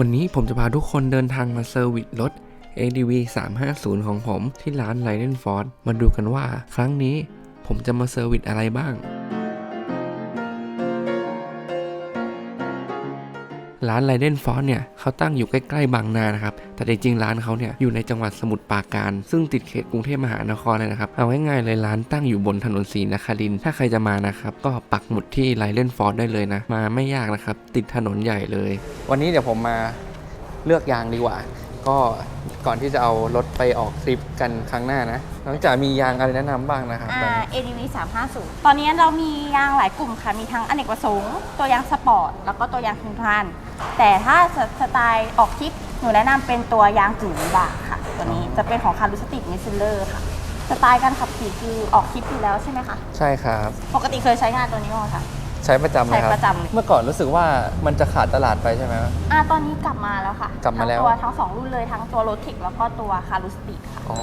วันนี้ผมจะพาทุกคนเดินทางมาเซอร์วิสรถ ADV 350 ของผมที่ร้าน l i d e n Ford มาดูกันว่า ครั้งนี้ผมจะมาเซอร์วิสอะไรบ้าง ร้านไลเดนฟอสเนี่ยเขาตั้งอยู่ใกล้ๆบางนานะครับ แต่จริงๆร้านเขาเนี่ยอยู่ในจังหวัดสมุทรปราการ ซึ่งติดเขตกรุงเทพมหานครเลยนะครับ เอาง่ายๆเลยร้านตั้งอยู่บนถนนศรีนครินถ้าใครจะมานะครับ ก็ปักหมุดที่ไลเดนฟอสได้เลยนะ มาไม่ยากนะครับ ติดถนนใหญ่เลย วันนี้เดี๋ยวผมมาเลือกยางดีกว่า ก็ ก่อนที่จะเอารถไปออกทริปกันครั้งหน้านะน้องจ๋ามียางอะไรแนะนำบ้างนะครับตอนอ่านี้ ADV 350 ตอนนี้เรามียางหลายกลุ่มค่ะ มีทั้งอเนกประสงค์ ตัวยางสปอร์ต แล้วก็ตัวยางทุนทานแต่ถ้าสสไตล์ออกทริป หนูแนะนำเป็นตัวยางกึ่งวิบากค่ะ ตัวนี้จะเป็นของคารุสติกเมซิลเลอร์ค่ะ สไตล์การขับขี่คือออกทริปอยู่แล้วใช่ไหมคะ ใช่ครับ ปกติเคยใช้งานตัวนี้มั้งคะ ใช้ประจำเลยครับใช้ประจำเลยเมื่อก่อนรู้สึกว่ามันจะขาดตลาดไปใช่ไหม อ่าตอนนี้กลับมาแล้วค่ะกลับมาแล้ว ทั้งตัวทั้งสองรุ่นเลยทั้งตัวโรทิกแล้วก็ตัวคารุสติกค่ะอ๋อ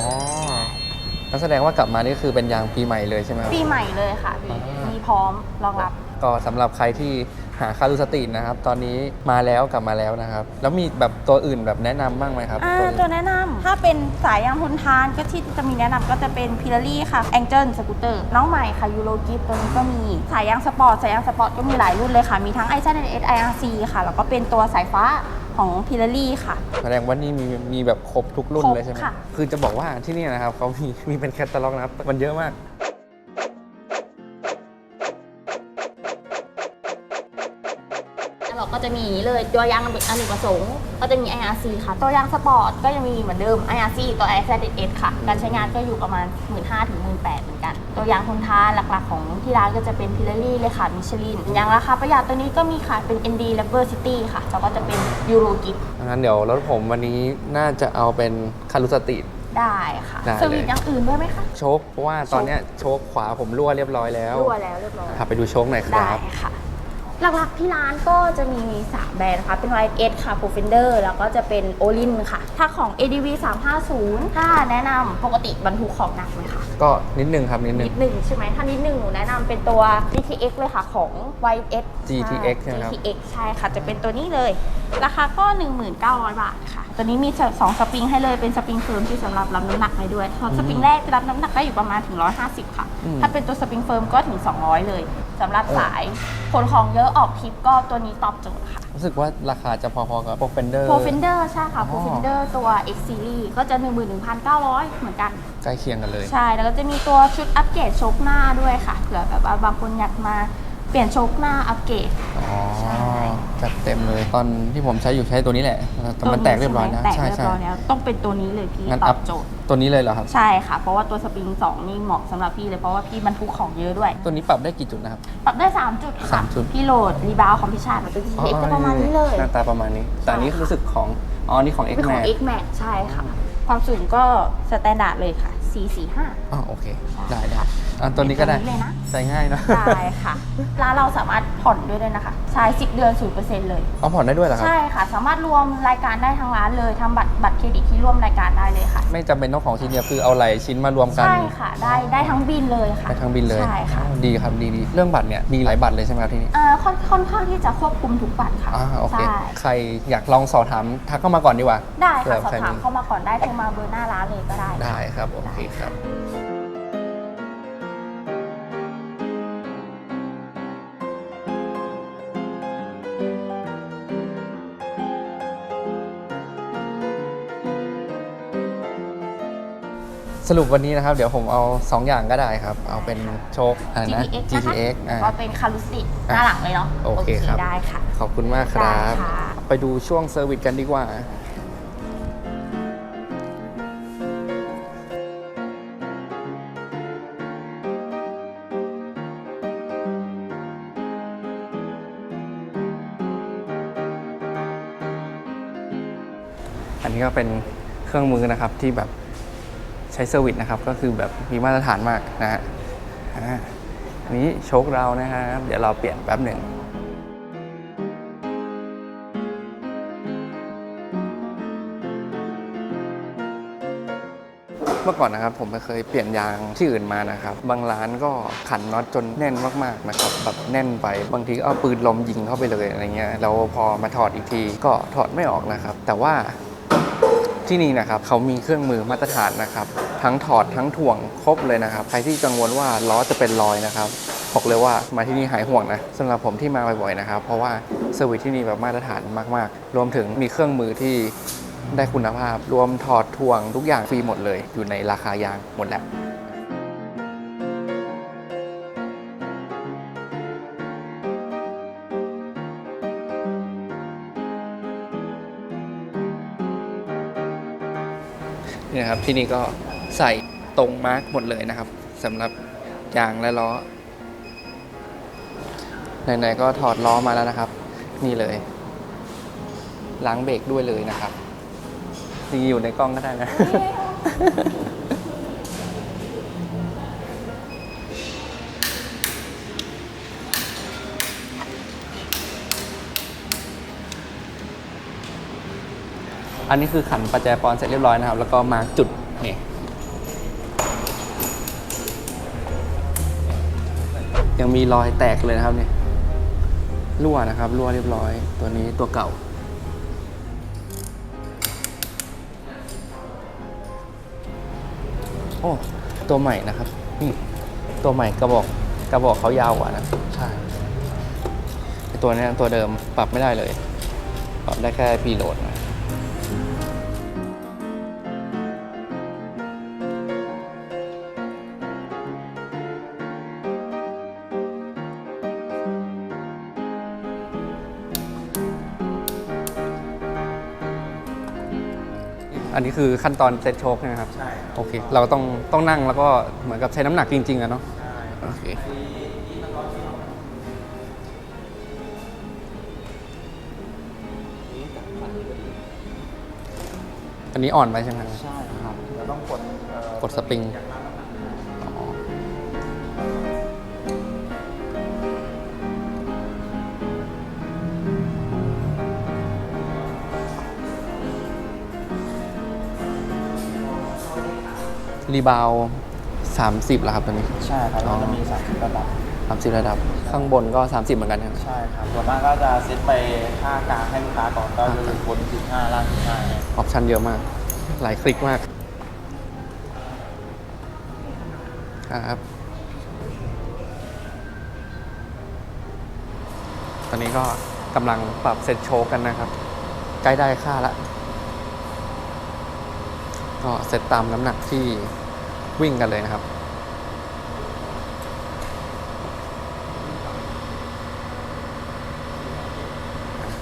นั่นแสดงว่ากลับมานี่คือเป็นยางปีใหม่เลยใช่ไหมครับ ปีใหม่เลยค่ะพี่อ่ามี มีพร้อมรองรับ ก็สำหรับใครที่ หาคารูสตินนะครับ ตอนนี้มาแล้วกลับมาแล้วนะครับ แล้วมีแบบตัวอื่นแบบแนะนำบ้างไหมครับอ่าตัวตัวนี้แนะนำถ้าเป็นสายยางทนทานก็ที่จะมีแนะนำก็จะเป็นพิลารี่ค่ะแองเจิลสกูตเตอร์น้องใหม่ค่ะยูโรกิฟตัวนี้ก็มี สายยางสปอร์ตสายยางสปอร์ตก็มีหลายรุ่นเลยค่ะ มีทั้ง i อ n s IRC ค่ะ แล้วก็เป็นตัวสายฟ้าของพิลารี่ค่ะ แสดงว่านี่มีมีแบบครบทุกรุ่นครบเลยใช่ไหมค่ะ คือจะบอกว่าที่นี่นะครับเขามีมีเป็นแคตตาล็อกนะครับ มันเยอะมาก จะมีอย่างนี้เลย ตัวยางอเนกประสงค์ ก็จะมี IRC ค่ะ ตัวยางสปอร์ตก็ยังมีเหมือนเดิม IRC ตัว i อ n s ค่ะ การใช้งานก็อยู่ประมาณ 1 5ื่นถึงหมื่นแเหมือนกัน ตัวยางทนทานหลักๆ ของที่ร้านก็จะเป็นพิลารี่เลยค่ะมิชลินยางราคาประหยัดตัวนี้ก็มีขายเป็น ND l a b o r City ค่ะแล้วก็จะเป็นยูโรกิฟงั้นเดี๋ยวรถผมวันนี้น่าจะเอาเป็นคารูสติได้ค่ะได้เลยสวิตอย่างอื่นด้วยไหมคะโชคเพราะว่าตอนเนี้ยโชคขวาผมรั่วเรียบร้อยแล้วรั่วแล้วเรียบร้อยขับไปดูโชคหน่อยคได้รับค่ะ หลักๆที่ร้านก็จะมี 3 แบรนด์นะคะเป็น YS ค่ะ Profender แล้วก็จะเป็น Olin ค่ะ ถ้าของ ADV 350 ถ้าแนะนำปกติบรรทุกของหนักไหมคะ ก็นิดนึงครับ นิดนึง นิดหนึ่งใช่ไหม ถ้านิดหนึ่งหนูแนะนำเป็นตัว GTX เลยค่ะของ YS GTX ใช่ไหมครับ GTX ใช่ค่ะ จะเป็นตัวนี้เลย ราคาก็ 19,000บาทค่ะ ตัวนี้มี 2 สปริงให้เลย เป็นสปริงเฟิร์มที่สำหรับรับน้ำหนักได้ด้วยเพราะสปริงแรกจะรับน้ำหนักได้อยู่ประมาณถึง 150 ค่ะอืมถ้าเป็นตัวสปริงเฟิร์มก็ถึง 200 เลย สำหรับสายขนของเยอะออกทริปก็ตัวนี้ตอบโจทย์ค่ะ รู้สึกว่าราคาจะพอๆกับ Profender Profender ใช่ค่ะอ๋อ Profender ตัว X Series ก็จะ 11,900 เหมือนกัน ใกล้เคียงกันเลย ใช่ แล้วก็จะมีตัวชุดอัปเกรดโชคหน้าด้วยค่ะ เผื่อแบบว่าบางคนอยากมา เปลี่ยนโชคหน้าอัปเกรด อ๋อใช่ จัดเต็มเลย ตอนที่ผมใช้อยู่ใช้ตัวนี้แหละแต่มันแตกเรียบร้อยนะแตกใช่เรียบใช่ร้อยแล้วต้องเป็นตัวนี้เลยพี่งั้นตอัอพบโจทย์ตัวนี้เลยเหรอครับ ใช่ค่ะ เพราะว่าตัวสปริง2นี่เหมาะสำหรับพี่เลยเพราะว่าพี่บรรทุกของเยอะด้วย ตัวนี้ปรับได้กี่จุดนะครับ ปรับได้ 3 จุดค่ะ สามจุด พี่โหลดรีบาวของพี่ชาติมันเป็น GTX จะประมาณนี้เลย หน้าตาประมาณนี้ แต่อันนี้รู้สึกของ อ๋อนี่ของ X เป็นขอ Max ง X Max ใช่ค่ะ ความสูงก็สแตนดาร์ดเลยค่ะ 445 อ๋อโอเค ได้ได้ อะตัวนี้ก็ได้เป็นตัวนี้เลยนะ ใส่ง่ายนะได้ค่ะ ร้านเราสามารถผ่อนด้วยด้วยนะคะ ใช้ 10 เดือน 0%เลย เอาผ่อนได้ด้วยเหรอครับ ใช่ค่ะ สามารถรวมรายการได้ทั้งร้านเลยทำบัตรบัตรเครดิตที่ร่วมรายการได้เลยค่ะ ไม่จำเป็นต้องของชิ้นเดียวคือเอาหลายชิ้นมารวมกัน ใช่ค่ะ ได้ได้ทั้งบินเลยค่ะไปทั้งบินเลยใช่ค่ะอ๋อดีครับดีดีเรื่องบัตรเนี่ยมีหลายบัตรเลยใช่ไหมครับที่นี่อ่าค่อนค่อนข้างที่จะควบคุมทุกบัตรค่ะอ่าโอเค ใช่ใครอยากลองสอบถามทักเข้ามาก่อนดีกว่าได้เผื่ค่ะอสอบใครถามมีเข้ามาก่อนได้โทรมาเบอร์หน้าร้านเลยก็ได้ ได้ครับ โอเคครับ สรุปวันนี้นะครับ เดี๋ยวผมเอา 2 อย่างก็ได้ครับ เอาเป็นโชคอะไรนะ GTX นะคะ GTX อะ ก็เป็นคารุสิตหน้าหลังเลยเนาะโอเคครับ ได้ค่ะ ขอบคุณมากครับ ได้ค่ะ ไปดูช่วงเซอร์วิสกันดีกว่า อันนี้ก็เป็นเครื่องมือนะครับที่แบบใช้เซอร์วิสนะครับ ก็คือแบบมีมาตรฐานมากนะฮะอันนี้โชคเรานะครับ เดี๋ยวเราเปลี่ยนแป๊บหนึ่งเมื่อก่อนนะครับผมเคยเปลี่ยนยางที่อื่นมานะครับ บางร้านก็ขันน็อตจนแน่นมากๆนะครับแบบแน่นไปบางทีก็เอาปืนลมยิงเข้าไปเลยอะไรเงี้ยแล้วพอมาถอดอีกทีก็ถอดไม่ออกนะครับ แต่ว่า ที่นี่นะครับเขามีเครื่องมือมาตรฐานนะครับ ทั้งถอดทั้งถ่วงครบเลยนะครับ ใครที่กังวลว่าล้อจะเป็นรอยนะครับบอกเลยว่ามาที่นี่หายห่วงนะสำหรับผมที่มาบ่อยๆนะครับ เพราะว่าเซอร์วิสที่นี่แบบมาตรฐานมากๆ รวมถึงมีเครื่องมือที่ได้คุณภาพ รวมถอดถ่วงทุกอย่างฟรีหมดเลย อยู่ในราคายางหมดแล้ว นะครับที่นี่ก็ใส่ตรงมาร์กหมดเลยนะครับสำหรับยางและล้อไหนๆก็ถอดล้อมาแล้วนะครับ นี่เลยล้างเบรกด้วยเลยนะครับนี่อยู่ในกล้องก็ได้นะ อันนี้คือขันประแจปอนเสร็จเรียบร้อยนะครับ แล้วก็มาร์กจุดนี่ยังมีรอยแตกเลยนะครับเนี่ยรั่วนะครับรั่วเรียบร้อยตัวนี้ตัวเก่า โอ้ตัวใหม่นะครับนี่ตัวใหม่กระบอกกระบอกเขายาวกว่านะใช่ตัวนี้ตัวเดิมปรับไม่ได้เลย ปรับได้แค่พีโหลดนะ อันนี้คือขั้นตอนเซตโชคนะครับ ใช่โอเค เราต้องต้องนั่งแล้วก็เหมือนกับใช้น้ำหนักจริงๆอะเนาะใช่โอเคอันนี้อ่อนไปใช่ไหมครับ ใช่ครับเราต้องกดเอ่อกดสปริง อย่างนั้น รีบาวสามสิบแล้วครับตอนนี้ ใช่ครับอ๋อเราจะมีสามสิบระดับสามสิบระดับ ข้างบนก็ 30 เหมือนกันครับ ใช่ครับส่วนมากก็จะเซตไปค่ากลางให้ลูกค้าก่อนก็คือบนสิบห้าล่างสิบห้าเนี่ยออปชันเยอะมาก หลายคลิกมาก ครับ ตอนนี้ก็กำลังปรับเซตโชคกันนะครับ ใกล้ได้ค่าละ ก็เซตตามน้ำหนักที่ วิ่งกันเลยนะครับ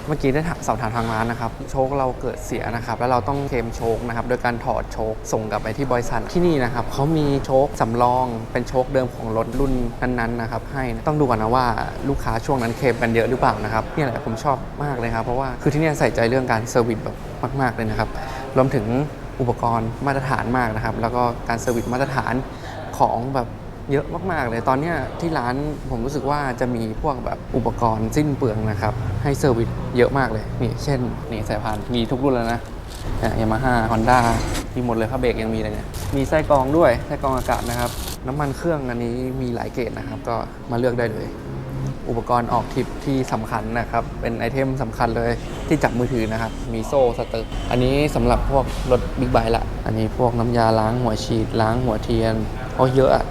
เมื่อกี้ได้ถามสอบถามทางร้านนะครับ โชคเราเกิดเสียนะครับ แล้วเราต้องเคมโชคนะครับ โดยการถอดโชคส่งกลับไปที่บริษัทที่นี่นะครับเขามีโชคสำรอง เป็นโชคเดิมของรถรุ่นนั้นๆนะครับ ให้ต้องดูก่อนนะว่าลูกค้าช่วงนั้นเคมกันเยอะหรือเปล่านะครับนี่แหละผมชอบมากเลยครับ เพราะว่าคือที่นี่ใส่ใจเรื่องการเซอร์วิสแบบมาก ๆเลยนะครับ รวมถึง อุปกรณ์มาตรฐานมากนะครับ แล้วก็การเซอร์วิสมาตรฐานของแบบเยอะมาก ๆ เลยตอนนี้ที่ร้านผมรู้สึกว่าจะมีพวกแบบอุปกรณ์สิ้นเปลืองนะครับ ให้เซอร์วิสเยอะมากเลย นี่เช่น นี่สายพานมีทุกรุ่นแล้วนะยามาฮ่าฮอนด้ามีหมดเลยผ้าเบรกยังมีเลยเนี่ยมีไส้กรองด้วยไส้กรองอากาศนะครับ น้ำมันเครื่องอันนี้มีหลายเกรดนะครับ ก็มาเลือกได้เลย อุปกรณ์ออกทริปที่สำคัญนะครับ เป็นไอเทมสำคัญเลยที่จับมือถือนะครับ มีโซ่สเตอร์อันนี้สำหรับพวกรถบิ๊กไบค์ละ อันนี้พวกน้ำยาล้างหัวฉีด ล้างหัวเทียนโอ้เยอะอะ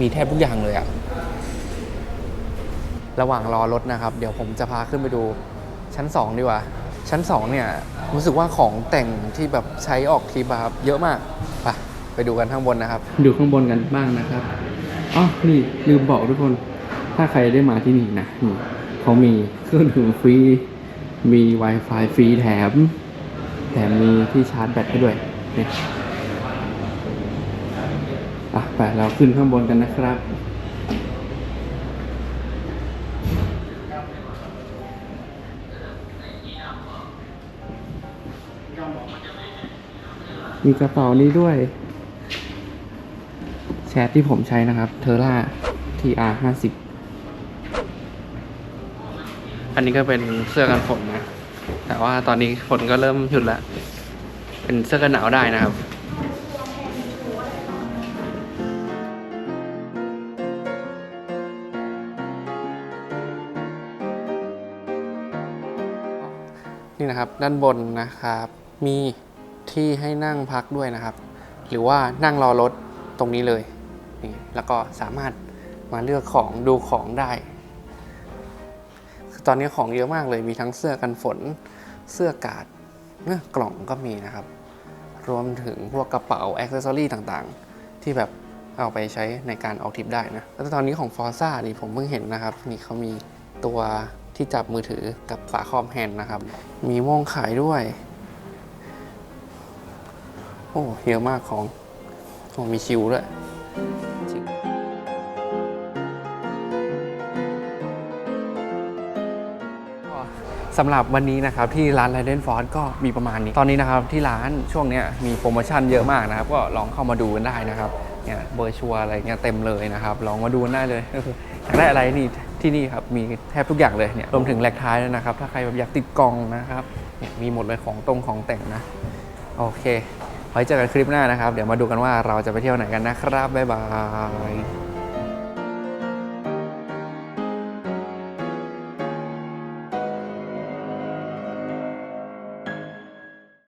มีแทบทุกอย่างเลยอะระหว่างรอรถนะครับ เดี๋ยวผมจะพาขึ้นไปดูชั้น 2 ดีกว่า ชั้น 2 เนี่ย รู้สึกว่าของแต่งที่แบบใช้ออกทริปครับเยอะมากไปไปดูกันข้างบนนะครับ ดูข้างบนกันบ้างนะครับอ๋อนี่ลืมบอกทุกคน ถ้าใครได้มาที่นี่นะเขามีเครื่องดื่มฟรี มี Wi-Fi ฟรีแถม แถมมีที่ชาร์จแบตให้ด้วยนี่อะไปเราขึ้นข้างบนกันนะครับมีกระเป๋านี้ด้วย แชทที่ผมใช้นะครับ เทอร่า TR 50 อันนี้ก็เป็นเสื้อกันฝนนะ แต่ว่าตอนนี้ฝนก็เริ่มหยุดแล้ว เป็นเสื้อกันหนาวได้นะครับนี่นะครับด้านบนนะครับ มีที่ให้นั่งพักด้วยนะครับ หรือว่านั่งรอรถตรงนี้เลยนี่แล้วก็สามารถมาเลือกของดูของได้ ตอนนี้ของเยอะมากเลยมีทั้งเสื้อกันฝน เสื้อกาดเนี่ยกล่องก็มีนะครับ รวมถึงพวกกระเป๋าอ็อกเซสซอรี่ต่างๆ ที่แบบเอาไปใช้ในการออกทริปได้นะแล้วตอนนี้ของฟอร์ซ่านี่ผมเพิ่งเห็นนะครับ นี่เขามีตัวที่จับมือถือกับฝาครอบแฮนด์นะครับ มีม่งขายด้วย โอ้เยอะมากของโอ้มีชิวด้วย สำหรับวันนี้นะครับที่ร้านไรเดนฟอร์ก็มีประมาณนี้ ตอนนี้นะครับที่ร้านช่วงนี้มีโปรโมชั่นเยอะมากนะครับ ก็ลองเข้ามาดูกันได้นะครับเนี่ยเบอร์ชัวอะไรเงี้ยเต็มเลยนะครับ ลองมาดูกันได้เลยอยากได้อะไรนี่ที่นี่ครับมีแทบทุกอย่างเลยเนี่ยรวมถึงแหลกท้ายด้วยนะครับ ถ้าใครแบบอยากติดกล่องนะครับเนี่ยมีหมดเลยของตรงของแต่งนะ โอเคไว้เจอกันคลิปหน้านะครับ เดี๋ยวมาดูกันว่าเราจะไปเที่ยวไหนกันนะครับบ๊ายบาย